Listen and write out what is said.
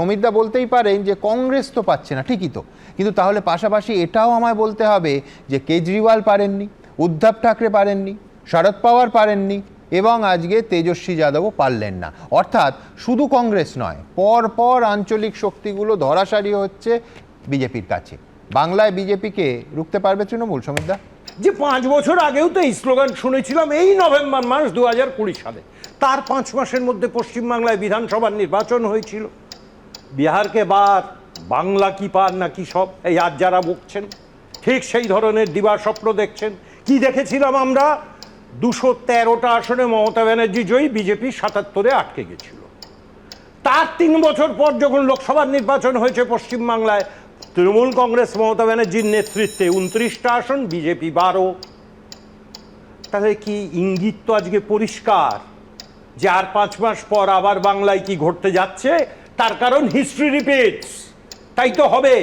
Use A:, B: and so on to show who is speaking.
A: সমিতদা বলতেই পারেন যে কংগ্রেস তো পাচ্ছে না, ঠিকই তো। কিন্তু তাহলে পাশাপাশি এটাও আমায় বলতে হবে যে কেজরিওয়াল পারেননি, উদ্ধব ঠাকরে পারেননি শরদ পাওয়ার পারেননি এবং আজকে তেজস্বী যাদবও পারলেন না। অর্থাৎ শুধু কংগ্রেস নয়, পর পর আঞ্চলিক শক্তিগুলো ধরাশায়ী হচ্ছে বিজেপির কাছে। বাংলায় বিজেপিকে রুখতে পারবে তৃণমূল সমিতদা
B: যে পাঁচ বছর আগেও তো এই স্লোগান শুনেছিলাম, এই নভেম্বর মাস দু হাজার কুড়ি সালে। তার পাঁচ মাসের মধ্যে পশ্চিমবাংলায় বিধানসভার নির্বাচন হয়েছিল। বিহারকে বার, বাংলা কি পার নাকি সব? এই আজ যারা বকছেন, ঠিক সেই ধরনের দিবা স্বপ্ন দেখছেন। কি দেখেছিলাম আমরা? দুশো তেরোটা আসনে মমতা ব্যানার্জি জয়ী, বিজেপি সাতাত্তরে আটকে গেছিল। তার তিন বছর পর যখন লোকসভার নির্বাচন হয়েছে পশ্চিমবাংলায়, তৃণমূল কংগ্রেস মমতা ব্যানার্জির নেতৃত্বে উনত্রিশটা আসন, বিজেপি বারো। তাহলে কি ইঙ্গিত তো আজকে পরিষ্কার যে আর পাঁচ মাস পর আবার বাংলায় কি ঘটতে যাচ্ছে? তার কারণ হিস্ট্রি রিপিটস তাই তো হবে।